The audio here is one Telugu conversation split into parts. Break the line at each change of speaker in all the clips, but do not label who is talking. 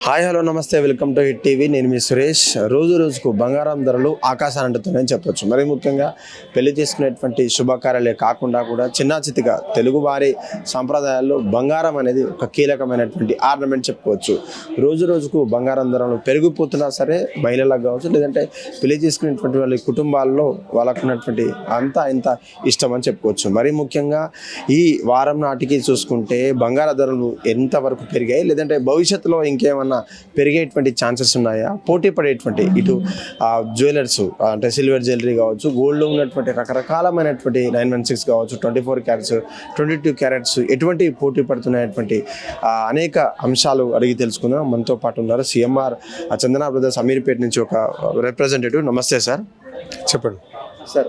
హాయ్ హలో నమస్తే వెల్కమ్ టు హిట్ టీవీ. నేను మీ సురేష్. రోజు రోజుకు బంగారం ధరలు ఆకాశాన్ని అంటుతున్నాయని చెప్పొచ్చు. మరి ముఖ్యంగా పెళ్ళి చేసుకునేటువంటి శుభకార్యాలే కాకుండా కూడా చిన్న చితిగా తెలుగు వారి సాంప్రదాయాల్లో బంగారం అనేది ఒక కీలకమైనటువంటి ఆర్నమెంట్ చెప్పుకోవచ్చు. రోజు రోజుకు బంగారం ధరలు పెరిగిపోతున్నా సరే మహిళలకు కావచ్చు లేదంటే పెళ్ళి చేసుకునేటువంటి వాళ్ళ కుటుంబాల్లో వాళ్ళకు ఉన్నటువంటి అంతా ఇంత ఇష్టం అని చెప్పుకోవచ్చు. మరి ముఖ్యంగా ఈ వారం నాటికి చూసుకుంటే బంగార ధరలు ఎంతవరకు పెరిగాయి లేదంటే భవిష్యత్తులో ఇంకేమన్నా పెరిగేటువంటి ఛాన్సెస్ ఉన్నాయా? పోటీ పడేటువంటి ఇటు జ్యువెలర్స్ అంటే సిల్వర్ జ్యువెలరీ కావచ్చు గోల్డ్లో ఉన్నటువంటి రకరకాలమైనటువంటి నైన్ వన్ సిక్స్ కావచ్చు twenty four carats twenty two carats ఎటువంటి పోటీ పడుతున్నటువంటి అనేక అంశాలు అడిగి తెలుసుకుందాం. మనతో పాటు ఉన్నారు సిఎంఆర్ చందన బ్రదర్స్ అమీర్పేట నుంచి ఒక రిప్రజెంటేటివ్ నమస్తే సార్
చెప్పండి.
సార్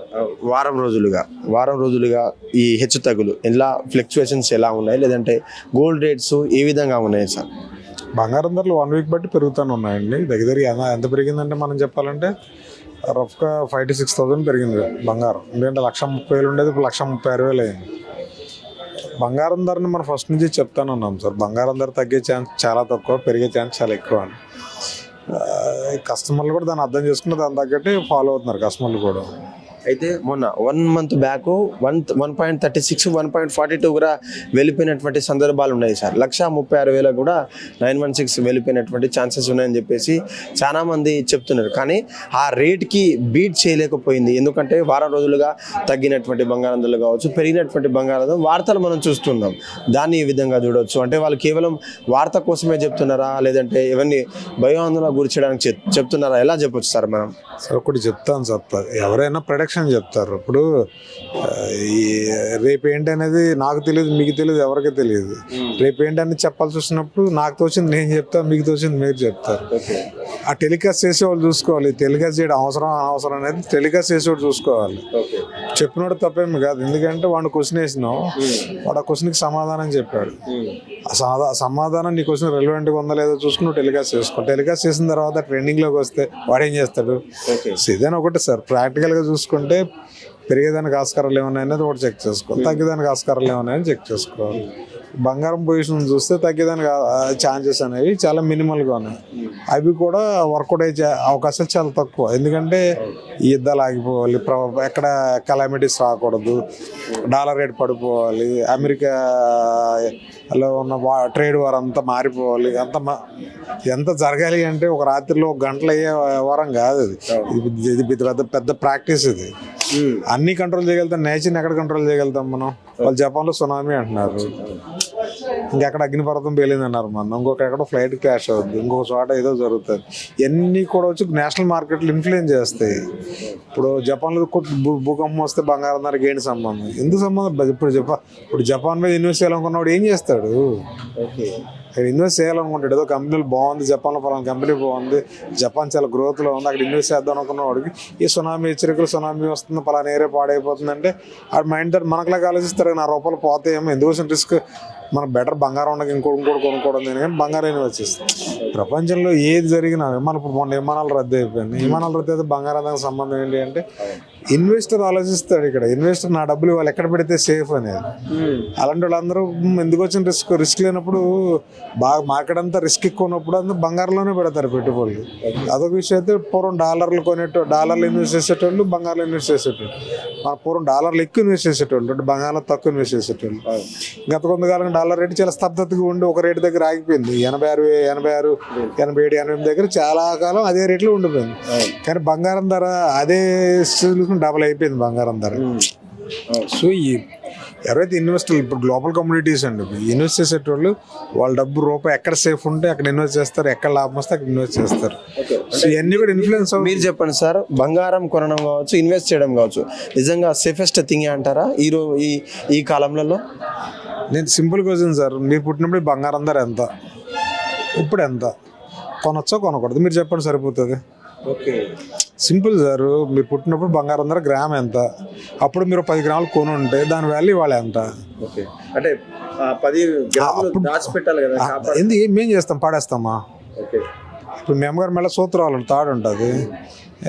వారం రోజులుగా వారం రోజులుగా ఈ హెచ్చు తగ్గులు ఎలా ఫ్లక్చువేషన్స్ ఎలా ఉన్నాయి? లేదంటే గోల్డ్ రేట్స్ ఏ విధంగా ఉన్నాయి సార్
బంగారం ధరలు వన్ వీక్ బట్టి పెరుగుతూనే ఉన్నాయండి. దగ్గర దగ్గర ఎంత పెరిగిందంటే మనం చెప్పాలంటే రఫ్గా ఫైవ్ టు సిక్స్ థౌసండ్ పెరిగింది బంగారం. ఎందుకంటే లక్ష ముప్పై వేలు ఉండేది ఇప్పుడు లక్ష ముప్పై ఆరు వేలు అయింది. బంగారం ధరని మనం ఫస్ట్ నుంచి చెప్తానే ఉన్నాం సార్. బంగారం ధర తగ్గే ఛాన్స్ చాలా తక్కువ పెరిగే ఛాన్స్ చాలా ఎక్కువ అని. కస్టమర్లు కూడా దాన్ని అర్థం చేసుకుని దాని తగ్గట్టు ఫాలో అవుతున్నారు కస్టమర్లు కూడా.
అయితే మొన్న one month back one one point thirty six one point forty two కూడా వెళ్ళిపోయినటువంటి సందర్భాలు ఉన్నాయి సార్. లక్ష ముప్పై ఆరు వేలకు కూడా నైన్ వన్ సిక్స్ వెళ్ళిపోయినటువంటి ఛాన్సెస్ ఉన్నాయని చెప్పేసి చాలా మంది చెప్తున్నారు. కానీ ఆ రేట్కి బీట్ చేయలేకపోయింది. ఎందుకంటే వారం రోజులుగా తగ్గినటువంటి బంగారం ధరలు కావచ్చు పెరిగినటువంటి బంగారం వార్తలు మనం చూస్తున్నాం. దాన్ని ఈ విధంగా చూడవచ్చు అంటే వాళ్ళు కేవలం వార్త కోసమే చెప్తున్నారా? లేదంటే ఎవరిని భయాందోళన గురి చేయడానికి చెప్తున్నారా? ఎలా చెప్పొచ్చు సార్ మనం?
సార్ ఒకటి చెప్తాను సార్. ఎవరైనా ప్రొడక్షన్ చెప్తారు. ఇప్పుడు ఈ రేపు ఏంటనేది నాకు తెలియదు మీకు తెలియదు ఎవరికి తెలియదు. రేపు ఏంటని చెప్పాల్సి వచ్చినప్పుడు నాకు తోచింది నేను చెప్తాను మీకు తోచింది మీరు చెప్తారు. ఆ టెలికాస్ట్ చేసే వాళ్ళు చూసుకోవాలి. టెలికాస్ట్ చేయడం అవసరం అనవసరం అనేది టెలికాస్ట్ చేసేవాడు చూసుకోవాలి. చెప్పినోడు తప్పేమి కాదు. ఎందుకంటే వాడు క్వశ్చన్ వేసినావు వాడు ఆ క్వశ్చన్కి సమాధానం చెప్పాడు. ఆ సమాధా- సమాధానం నీ క్వశ్చన్ రెలవెంట్గా ఉందా లేదో చూసుకుని టెలికాస్ట్ చేసుకో. టెలికాస్ట్ చేసిన తర్వాత ట్రెండింగ్లోకి వస్తే వాడు ఏం చేస్తాడు? సో ఇదేనా ఒకటి సార్ ప్రాక్టికల్గా చూసుకుంటే పెరిగేదానికి ఆస్కారాలు ఏమన్నాయి అనేది ఒకటి చెక్ చేసుకోవాలి. తగ్గేదానికి ఆస్కారాలు ఏమన్నాయని చెక్ చేసుకోవాలి. బంగారం పొజిషన్ చూస్తే తగ్గేదానికి ఛాన్సెస్ అనేవి చాలా మినిమల్గా ఉన్నాయి. అవి కూడా వర్కౌట్ అయ్యే అవకాశాలు చాలా తక్కువ. ఎందుకంటే ఈ యుద్ధాలు ఆగిపోవాలి ప్ర- ఎక్కడ కలామిటీస్ రాకూడదు డాలర్ రేట్ పడిపోవాలి అమెరికాలో ఉన్న వా ట్రేడ్ వార్ అంతా మారిపోవాలి. అంత మా- ఎంత జరగాలి అంటే ఒక రాత్రిలో ఒక గంటలు అయ్యే వారం కాదు అది. ఇది ఇది పెద్ద పెద్ద ప్రాక్టీస్ ఇది. అన్ని కంట్రోల్ చేయగలుగుతాం నేచర్ని ఎక్కడ కంట్రోల్ చేయగలుగుతాం మనం? వాళ్ళు జపాన్లో సునామీ అంటున్నారు. ఇంకెక్కడ అగ్నిపర్వతం పేలింది అన్నారు మనం ఇంకొక ఎక్కడ ఫ్లైట్ క్రాష్ అవుద్ది. ఇంకొక చోట ఏదో జరుగుతుంది. ఇవన్నీ కూడా వచ్చి నేషనల్ మార్కెట్లు ఇన్ఫ్లుయెన్స్ చేస్తాయి. ఇప్పుడు జపాన్లో భూకంపం వస్తే బంగారం ధరకి ఏంటి సంబంధం? ఎందుకు సంబంధం? ఇప్పుడు జపాన్ ఇప్పుడు జపాన్ మీద ఇన్వెస్ట్ చేయాలనుకున్నవాడు ఏం చేస్తాడు? అక్కడ ఇన్వెస్ట్ చేయాలనుకుంటాడు. ఏదో కంపెనీలు బాగుంది జపాన్లో పలానా కంపెనీ బాగుంది జపాన్ చాలా గ్రోత్లో ఉంది అక్కడ ఇన్వెస్ట్ చేద్దాం అనుకున్న వాడికి ఈ సునామీ హెచ్చరికలు సునామీ వస్తుంది పలానా ఏరియా పాడైపోతుందంటే ఆ మైండ్ దగ్గర మనకులాగా ఆలోచిస్తారు నా రూపాయలు పోతాయేమో ఎందుకోసం రిస్క్ మనం బెటర్ బంగారం ఉండగా ఇంకోటి ఇంకోటి కొనుక్కోవడం దేని కానీ బంగారం వచ్చేస్తుంది ప్రపంచంలో ఏది జరిగినా విమానం ఇప్పుడు మొన్న విమానాలు రద్దు అయిపోయింది విమానాలు రద్దు అయితే బంగారం దానికి సంబంధం ఏంటి అంటే ఇన్వెస్టర్ ఆలోచిస్తాడు ఇక్కడ. ఇన్వెస్టర్ నా డబ్బులు వాళ్ళు ఎక్కడ పెడితే సేఫ్ అనేది. అలాంటి వాళ్ళందరూ "మ్, ఎందుకు వచ్చిన రిస్క్? రిస్క్ లేనప్పుడు బాగా మార్కెట్ అంతా రిస్క్ ఎక్కువ ఉన్నప్పుడు అందరూ బంగారంలోనే పెడతారు పెట్టుబడులు. అదొక విషయం అయితే పూర్వం డాలర్లు కొనేటో డాలర్లు ఇన్వెస్ట్ చేసేటోళ్ళు బంగారంలో ఇన్వెస్ట్ చేసేటోళ్ళు. మన పూర్వం డాలర్లు ఎక్కువ ఇన్వెస్ట్ చేసేటోళ్ళు అంటే బంగారంలో తక్కువ ఇన్వెస్ట్ చేసేటోళ్ళు. గత కొంతకాలం డాలర్ రేటు చాలా స్తబ్దతగా ఉండి ఒక రేటు దగ్గర ఆగిపోయింది. ఎనభై ఆరు ఎనభై ఆరు ఎనభై ఏడు ఎనభై దగ్గర చాలా కాలం అదే రేట్లో ఉండిపోయింది. కానీ బంగారం ధర అదే డబల్ అయిపోయింది బంగారం ధర. సో ఈ ఎవరైతే ఇన్వెస్టర్లు ఇప్పుడు గ్లోబల్ కమ్యూనిటీస్ అండి ఇన్వెస్ట్ చేసేటోళ్ళు వాళ్ళ డబ్బు రూపాయి ఎక్కడ సేఫ్ ఉంటే అక్కడ ఇన్వెస్ట్ చేస్తారు ఎక్కడ లాభం వస్తే అక్కడ ఇన్వెస్ట్ చేస్తారు. సో ఇవన్నీ కూడా ఇన్ఫ్లుయెన్స్
మీరు చెప్పండి సార్ బంగారం కొనడం కావచ్చు ఇన్వెస్ట్ చేయడం కావచ్చు నిజంగా సేఫెస్ట్ థింగ్ అంటారా ఈ ఈ ఈ కాలంలో?
నేను సింపుల్ క్వశ్చన్ సార్ మీరు పుట్టినప్పుడు బంగారం ధర ఎంత? ఇప్పుడు ఎంత? కొనొచ్చో కొనకూడదు? మీరు చెప్పండి సరిపోతుంది.
ఓకే
సింపుల్ సార్ మీరు పుట్టినప్పుడు బంగారం ధర గ్రామ్ ఎంత? అప్పుడు మీరు పది గ్రాములు కొని ఉంటే దాని వాల్యూ వాళ్ళ ఎంత?
ఓకే. అంటే పది కదా
ఆ, ఎందుకు ఏం ఏం చేస్తాం? పాడేస్తామా?
ఓకే.
ఇప్పుడు మీ అమ్మగారి మెల్ల సూత్రాలు తాడు ఉంటుంది.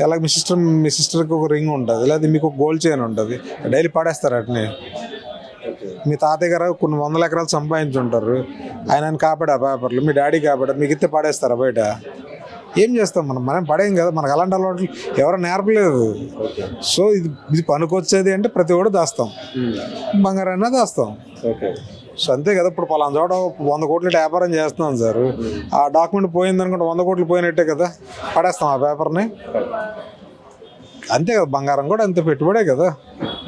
అలాగే మీ సిస్టర్ మీ సిస్టర్కి ఒక రింగ్ ఉంటుంది లేదా మీకు ఒక గోల్డ్ చైన్ ఉంటుంది. డైలీ పాడేస్తారు అట్నే. మీ తాతయ్య గారు కొన్ని వందల ఎకరాలు సంపాదించుంటారు. ఆయన కాపాడా పేపర్లు మీ డాడీ కాపాడారు మీకు ఇస్తే పడేస్తారా బయట? ఏం చేస్తాం మనం? మనం పడేయం కదా మనకు అలాంటి అలవాట్లు ఎవరు నేర్పలేదు. సో ఇది ఇది పనికొచ్చేది అంటే ప్రతి ఒక్కటి దాస్తాం. బంగారాన్ని దాస్తాం. సో అంతే కదా ఇప్పుడు పలానా చోట వంద కోట్ల వ్యాపారం చేస్తున్నాం సార్. ఆ డాక్యుమెంట్ పోయింది అనుకుంటే వంద కోట్లు పోయినట్టే కదా పడేస్తాం ఆ పేపర్ని. అంతే కదా బంగారం కూడా అంతే పెట్టుబడే కదా.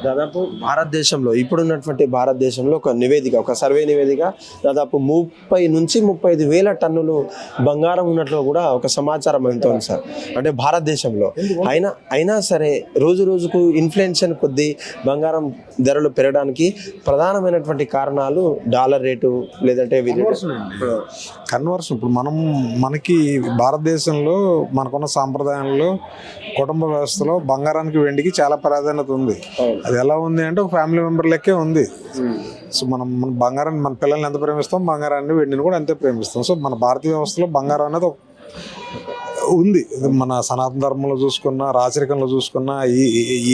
దాదాపు భారతదేశంలో ఇప్పుడున్నటువంటి భారతదేశంలో ఒక నివేదిక ఒక సర్వే నివేదిక దాదాపు ముప్పై నుంచి ముప్పై ఐదు వేల టన్నులు బంగారం ఉన్నట్లు కూడా ఒక సమాచారం అందుతోంది సార్. అంటే భారతదేశంలో. అయినా అయినా సరే రోజు రోజుకు ఇన్ఫ్లేషన్ కొద్దీ బంగారం ధరలు పెరగడానికి ప్రధానమైనటువంటి కారణాలు డాలర్ రేటు లేదంటే
కన్వర్షన్ ఇప్పుడు మనం మనకి భారతదేశంలో మనకున్న సాంప్రదాయంలో కుటుంబ వ్యవస్థలో బంగారానికి వెండికి చాలా ప్రాధాన్యత ఉంది.
అవును.
అది ఎలా ఉంది అంటే ఒక ఫ్యామిలీ మెంబర్ లెక్కే ఉంది. సో మనం మన బంగారాన్ని మన పిల్లల్ని ఎంత ప్రేమిస్తాం బంగారాన్ని వెండిని కూడా అంతే ప్రేమిస్తాం. సో మన భారతీయ వ్యవస్థలో బంగారం అనేది ఒక ఉంది. మన సనాతన ధర్మంలో చూసుకున్నా రాచరికంలో చూసుకున్నా ఈ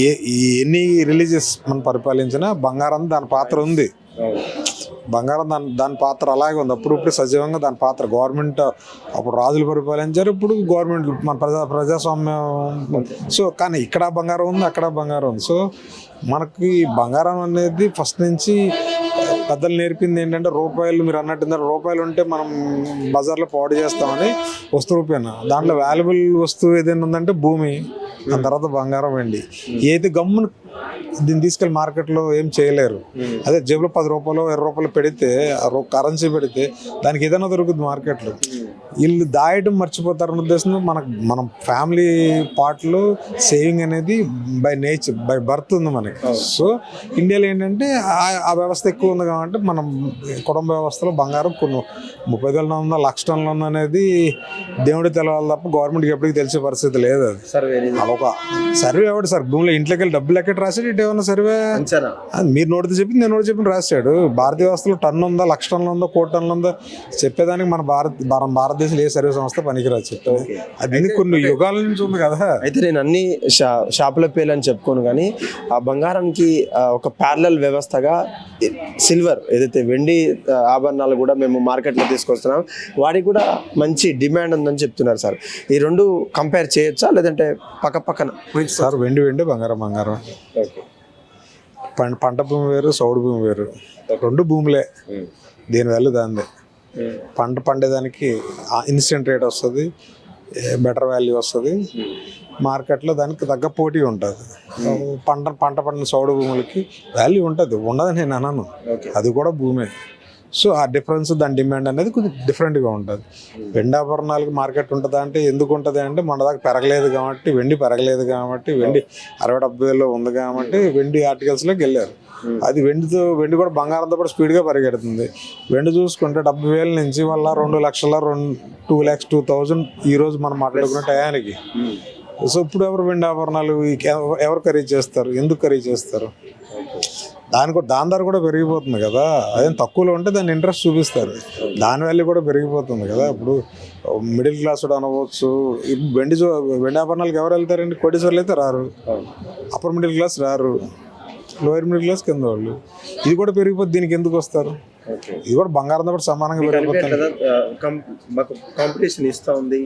ఎన్ని రిలీజియస్ మనం పరిపాలించినా బంగారం దాని పాత్ర ఉంది. బంగారం దాని దాని పాత్ర అలాగే ఉంది. అప్పుడు ఇప్పుడు సజీవంగా దాని పాత్ర. గవర్నమెంట్ అప్పుడు రాజులు పరిపాలించారు. ఇప్పుడు గవర్నమెంట్ మన ప్రజా ప్రజాస్వామ్యం సో కానీ ఇక్కడ బంగారం ఉంది అక్కడ బంగారం ఉంది. సో మనకి బంగారం అనేది ఫస్ట్ నుంచి పెద్దలు నేర్పింది ఏంటంటే రూపాయలు మీరు అన్నట్టు రూపాయలు ఉంటే మనం బజార్లో పాడు చేస్తామని వస్తు రూపాయన దాంట్లో వాల్యుబుల్ వస్తువు ఏదైనా ఉందంటే భూమి దాని తర్వాత బంగారం వెండి ఏది గమ్మున దీన్ని తీసుకెళ్ళి మార్కెట్లో ఏం చేయలేరు. అదే జేబులో పది రూపాయలు ఇరవై రూపాయలు పెడితే కరెన్సీ పెడితే దానికి ఏదైనా దొరుకుతుంది మార్కెట్లో. వీళ్ళు దాయడం మర్చిపోతారన్న ఉద్దేశంతో మనకు మనం ఫ్యామిలీ పార్ట్లో సేవింగ్ అనేది బై నేచర్ బై బర్త్ ఉంది మనకి. సో ఇండియాలో ఏంటంటే ఆ- వ్యవస్థ ఎక్కువ ఉంది కాబట్టి మనం కుటుంబ వ్యవస్థలో బంగారం కొన్ని ముప్పై వేల ఉందా లక్ష టన్నులు ఉంది అనేది దేవుడి తెలవాలి తప్ప గవర్నమెంట్కి ఎప్పటికీ తెలిసే పరిస్థితి లేదు అది. ఒక సర్వే ఎవడు సార్? భూమిలో ఇంట్లోకి వెళ్ళి డబ్బులు ఎక్కడ రాశాడు ఇటు ఏమన్నా సర్వే మీరు నోటితో చెప్పి నేను నోటి చెప్పి రాశాడు. భారతీయ వ్యవస్థలో టన్ను ఉందా లక్ష టన్నులు ఉందా కోటి టన్నులు ఉందా చెప్పేదానికి మన భారత్ మన భారతదేశంలో ఏ సర్వే సంస్థ పనికిరాదు చెప్పేది అది కొన్ని యుగాల నుంచి ఉంది కదా.
అయితే నేను అన్ని షా షాపుల పేర్లు అని చెప్పుకోను కానీ ఆ బంగారానికి ఒక ప్యారలల్ వ్యవస్థగా సిల్వర్ ఏదైతే వెండి ఆభరణాలు కూడా మేము మార్కెట్లో తీసుకొస్తున్నాం. వాటికి కూడా మంచి డిమాండ్ ఉందని చెప్తున్నారు సార్. ఈ రెండు కంపేర్ చేయొచ్చా? లేదంటే పక్క పక్కన?
సార్ వెండి వెండి బంగారం బంగారం. పంట పంట భూమి వేరు సౌడు భూమి వేరు. రెండు భూములే. దీని వాల్యూ దాందే పంట పండేదానికి ఇన్స్టెంట్ రేట్ వస్తుంది బెటర్ వాల్యూ వస్తుంది. మార్కెట్లో దానికి తగ్గ పోటీ ఉంటుంది. పంట పంట పండిన సౌడు భూములకి వాల్యూ ఉంటుంది ఉండదని నేను అనను అది కూడా భూమే. సో ఆ డిఫరెన్స్ దాని డిమాండ్ అనేది కొంచెం డిఫరెంట్గా ఉంటుంది. వెండి ఆభరణాలకి మార్కెట్ ఉంటుందా అంటే ఎందుకు ఉంటుంది అంటే మన దాకా పెరగలేదు కాబట్టి వెండి పెరగలేదు కాబట్టి వెండి అరవై డెబ్బై వేలు ఉంది కాబట్టి వెండి ఆర్టికల్స్లోకి వెళ్ళారు. అది వెండితో వెండి కూడా బంగారంతో కూడా స్పీడ్గా పరిగెడుతుంది. వెండి చూసుకుంటే డెబ్బై వేల నుంచి వల్ల రెండు లక్షల రెండు టూ ల్యాక్స్ టూ థౌజండ్ ఈరోజు మనం మాట్లాడుకున్న టయానికి. సో ఇప్పుడు ఎవరు వెండి ఆభరణాలు ఎవరు ఖరీదు చేస్తారు? ఎందుకు ఖరీదు చేస్తారు? దాని కూడా దాని ధర కూడా పెరిగిపోతుంది కదా. అదేం తక్కువలో ఉంటే దాన్ని ఇంట్రెస్ట్ చూపిస్తారు. దాని వాల్యూ కూడా పెరిగిపోతుంది కదా. ఇప్పుడు మిడిల్ క్లాస్ కూడా అనవచ్చు ఇప్పుడు వెండి వెండి ఆభరణాలకు ఎవరు వెళ్తారండి? కోటీశ్వర్లు అయితే రారు. అప్పర్ మిడిల్ క్లాస్ రారు. లోయర్ మిడిల్ క్లాస్ కింద వాళ్ళు. ఇది కూడా పెరిగిపోతే దీనికి ఎందుకు వస్తారు? ఇది కూడా బంగారంతో కూడా సమానంగా పెరిగిపోతుంది.
కాంపిటీషన్ ఇస్తా ఉంది.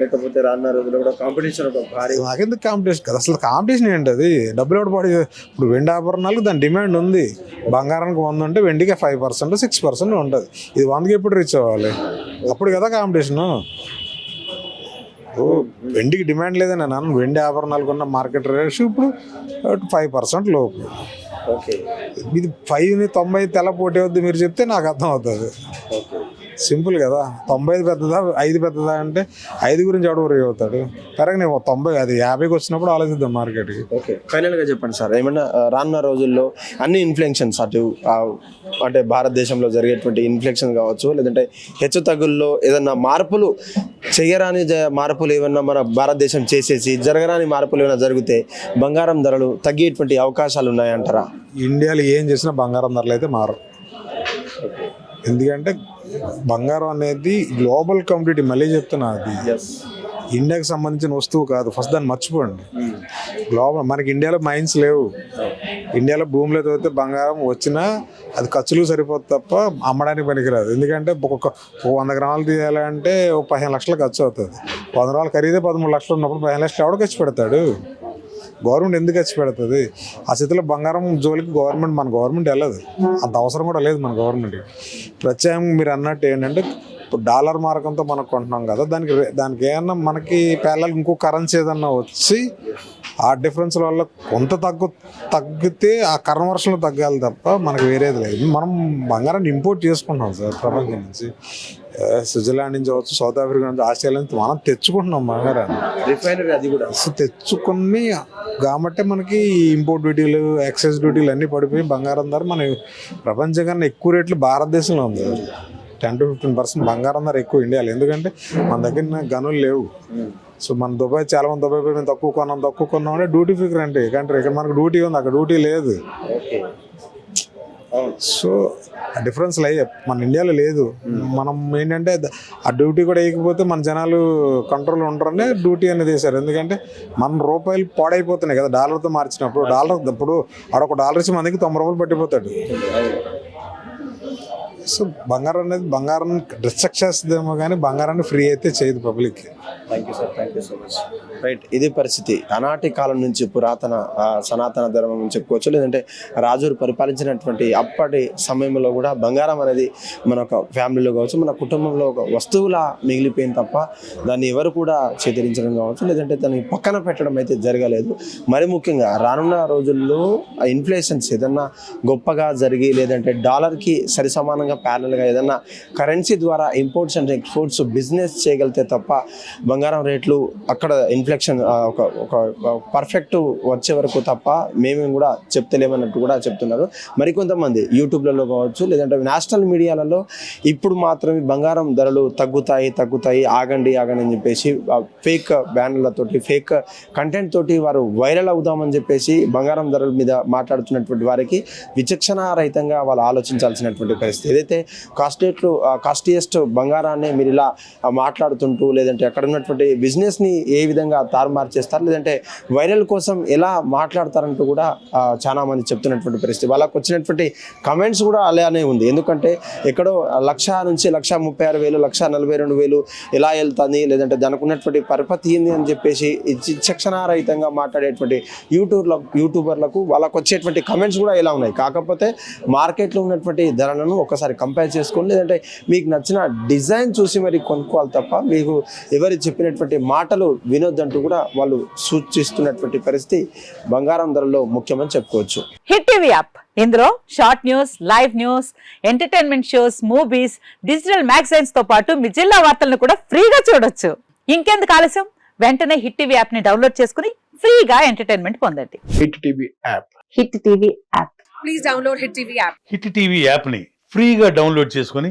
లేకపోతే రానున్న రోజుల్లో కూడా కాంపిటీషన్ ఒక భారీ
నాకెందుకు కాంపిటీషన్ కదా అసలు కాంపిటీషన్ ఏంటి అది? డబ్బులు ఎవడు పాడు ఇప్పుడు వెండి ఆభరణాలకు దాని డిమాండ్ ఉంది. బంగారానికి వంద ఉంటే వెండికి ఫైవ్ పర్సెంట్ సిక్స్ పర్సెంట్ ఉంటుంది. ఇది వందకి ఎప్పుడు రీచ్ అవ్వాలి? అప్పుడు కదా కాంపిటీషను ఓ, వెండికి డిమాండ్ లేదని నేను అన్నాను. వెండి ఆభరణాలకు ఉన్న మార్కెట్ రేట్స్ ఇప్పుడు ఫైవ్ పర్సెంట్ లోపు.
ఓకే
ఇది ఫైవ్ని తొంభై తెల్ల పోటీ అవుద్ది మీరు చెప్తే నాకు అర్థం అవుతుంది.
ఓకే
సింపుల్ కదా. తొంభై ఐదు పెద్దదా ఐదు పెద్దదా అంటే ఐదు గురించి ఎవడు వరి అవుతాడు? పెరగని తొంభై అది యాభైకి వచ్చినప్పుడు ఆలోచిద్దాం మార్కెట్కి
ఓకే ఫైనల్గా చెప్పండి సార్. ఏమన్నా రానున్న రోజుల్లో అన్ని ఇన్ఫ్లెక్షన్స్ అటు అంటే భారతదేశంలో జరిగేటువంటి ఇన్ఫ్లెక్షన్ కావచ్చు లేదంటే హెచ్చు తగ్గుల్లో ఏదన్నా మార్పులు చేయరాని మార్పులు ఏమన్నా మన భారతదేశం చేసేసి జరగరాని మార్పులు ఏమైనా జరిగితే బంగారం ధరలు తగ్గేటువంటి అవకాశాలు ఉన్నాయంటారా?
ఇండియాలో ఏం చేసినా బంగారం ధరలు అయితే మారు ఎందుకంటే బంగారం అనేది గ్లోబల్ కమ్యూనిటీ మళ్ళీ చెప్తున్నా అది. ఇండియాకి సంబంధించిన వస్తువు కాదు ఫస్ట్ దాన్ని మర్చిపోండి. గ్లోబల్ మనకి ఇండియాలో మైన్స్ లేవు. ఇండియాలో భూమిలో తోతే బంగారం వచ్చినా అది ఖర్చులు సరిపోతుంది తప్ప అమ్మడానికి పనికిరాదు. ఎందుకంటే ఒక్కొక్క ఒక వంద గ్రాములు తీయాలంటే ఒక పదిహేను లక్షలు ఖర్చు అవుతుంది. వంద గ్రాములు ఖరీదే పదమూడు లక్షలు ఉన్నప్పుడు పదిహేను లక్షలు ఎవడు ఖర్చు పెడతాడు. గవర్నమెంట్ ఎందుకు ఖర్చు పెడుతుంది? ఆ స్థితిలో బంగారం జోలికి గవర్నమెంట్ మన గవర్నమెంట్ వెళ్ళదు. అంత అవసరం కూడా లేదు మన గవర్నమెంట్కి. ప్రత్యేకంగా మీరు అన్నట్టు ఏంటంటే ఇప్పుడు డాలర్ మార్గంతో మనం కొంటున్నాం కదా దానికి దానికి ఏమన్నా మనకి పేర్లకు ఇంకో కరెన్సీ ఏదన్నా వచ్చి ఆ డిఫరెన్స్ వల్ల కొంత తగ్గు తగ్గితే ఆ కన్వర్షన్లో తగ్గాలి తప్ప మనకు వేరేది లేదు. మనం బంగారాన్ని ఇంపోర్ట్ చేసుకుంటున్నాం సార్ ప్రపంచం నుంచి. స్విట్జర్లాండ్ నుంచి అవచ్చు సౌత్ ఆఫ్రికా నుంచి ఆస్ట్రేలియా నుంచి మనం తెచ్చుకుంటున్నాం బంగారాన్ని.
రిఫైనరీ అది కూడా.
సో తెచ్చుకుని కాబట్టి మనకి ఇంపోర్ట్ డ్యూటీలు ఎక్సైజ్ డ్యూటీలు అన్నీ పడిపోయి బంగారం ధర మన ప్రపంచం కన్నా ఎక్కువ రేట్లు భారతదేశంలో ఉంది టెన్ టు ఫిఫ్టీన్ పర్సెంట్ బంగారం ధర ఎక్కువ ఇండియాలో ఎందుకంటే మన దగ్గర గనులు లేవు. సో మన దుబాయ్ చాలా మంది దుబాయ్ పోయి మేము తక్కువ కొన్నాం తక్కువ కొన్నాం అంటే డ్యూటీ ఫిగర్ అంటే కంట్రీ ఇక్కడ మనకు డ్యూటీ ఉంది అక్కడ డ్యూటీ లేదు. సో ఆ డిఫరెన్స్ లే మన ఇండియాలో లేదు. మనం ఏంటంటే ఆ డ్యూటీ కూడా వేయకపోతే మన జనాలు కంట్రోల్ ఉండరనే డ్యూటీ అనేది వేశారు. ఎందుకంటే మన రూపాయలు పాడైపోతున్నాయి కదా డాలర్తో మార్చినప్పుడు. డాలర్ ఇప్పుడు ఆడొక డాలర్ ఇచ్చి మనకి తొంభై రూపాయలు పట్టిపోతాడు. సో బంగారం అనేది బంగారం డిస్ట్రక్ట్ చేస్తుందేమో కానీ బంగారాన్ని ఫ్రీ అయితే చేయదు పబ్లిక్కి
thank you sir thank you so much right ఇది పరిస్థితి. ఆనాటి కాలం నుంచి పురాతన సనాతన ధర్మం అని చెప్పుకోవచ్చు. లేదంటే రాజులు పరిపాలించినటువంటి అప్పటి సమయంలో కూడా బంగారం అనేది మన ఒక ఫ్యామిలీలో కావచ్చు మన కుటుంబంలో ఒక వస్తువులా మిగిలిపోయింది తప్ప దాన్ని ఎవరు కూడా చేతరించడం కావచ్చు లేదంటే దాన్ని పక్కన పెట్టడం అయితే జరగలేదు. మరి ముఖ్యంగా రానున్న రోజుల్లో ఇన్ఫ్లేషన్స్ ఏదన్నా గొప్పగా జరిగి లేదంటే డాలర్కి సరి సమానంగా ప్యారల్గా ఏదన్నా కరెన్సీ ద్వారా ఇంపోర్ట్స్ అండ్ ఎక్స్పోర్ట్స్ బిజినెస్ చేయగలిగితే తప్ప బంగారం రేట్లు అక్కడ ఇన్ఫ్లెక్షన్ ఒక ఒక పర్ఫెక్ట్ వచ్చే వరకు తప్ప మేమేం కూడా చెప్తలేమన్నట్టు కూడా చెప్తున్నారు. మరికొంతమంది యూట్యూబ్లలో కావచ్చు లేదంటే నేషనల్ మీడియాలలో ఇప్పుడు మాత్రమే బంగారం ధరలు తగ్గుతాయి తగ్గుతాయి ఆగండి ఆగండి అని చెప్పేసి ఫేక్ బ్యానర్లతోటి ఫేక్ కంటెంట్ తోటి వారు వైరల్ అవుదామని చెప్పేసి బంగారం ధరల మీద మాట్లాడుతున్నటువంటి వారికి విచక్షణ రహితంగా వాళ్ళు ఆలోచించాల్సినటువంటి పరిస్థితి. ఏదైతే కాస్టేట్లు కాస్టియస్ట్ బంగారాన్ని మీరు ఇలా మాట్లాడుతుంటూ లేదంటే అక్కడ ఉన్నటువంటి బిజినెస్ని ఏ విధంగా తారుమారు చేస్తారు? లేదంటే వైరల్ కోసం ఎలా మాట్లాడతారంటూ కూడా చాలామంది చాలా మంది చెప్తున్నటువంటి పరిస్థితి. వాళ్ళకు వచ్చినటువంటి కమెంట్స్ కూడా అలానే ఉంది. ఎందుకంటే ఎక్కడో లక్ష నుంచి లక్ష ముప్పై ఆరు వేలు లక్ష నలభై రెండు వేలు ఎలా వెళ్తుంది? లేదంటే దానికి ఉన్నటువంటి పరపతి ఏంది అని చెప్పేసి శిక్షణారహితంగా మాట్లాడేటువంటి యూట్యూబ్ల యూట్యూబర్లకు వాళ్ళకు వచ్చేటువంటి కమెంట్స్ కూడా ఎలా ఉన్నాయి? కాకపోతే మార్కెట్లో ఉన్నటువంటి ధరలను ఒకసారి కంపేర్ చేసుకోండి లేదంటే మీకు నచ్చిన డిజైన్ చూసి మరి కొనుక్కోవాలి తప్ప మీకు ఎవరి చెప్పినటువంటి మాటలు వినొద్దంటూ కూడా వాళ్ళు సూచిస్తున్నటువంటి పరిస్థితి బంగారం ధరలో ముఖ్యమని చెప్పుకోవచ్చు.
Hit TV app. ఇందులో short news live news entertainment shows movies digital మ్యాగజైన్స్తో పాటు మీ జిల్లా వార్తలను కూడా ఫ్రీగా చూడొచ్చు. ఇంకెందుకు ఆలస్యం? వెంటనే హిట్ టీవీ యాప్ని డౌన్లోడ్ చేసుకుని ఫ్రీగా ఎంటర్టైన్మెంట్ పొందండి.
Hit TV app.
Hit TV app.
Please download Hit TV app.
Hit TV యాప్ని ఫ్రీగా డౌన్లోడ్ చేసుకొని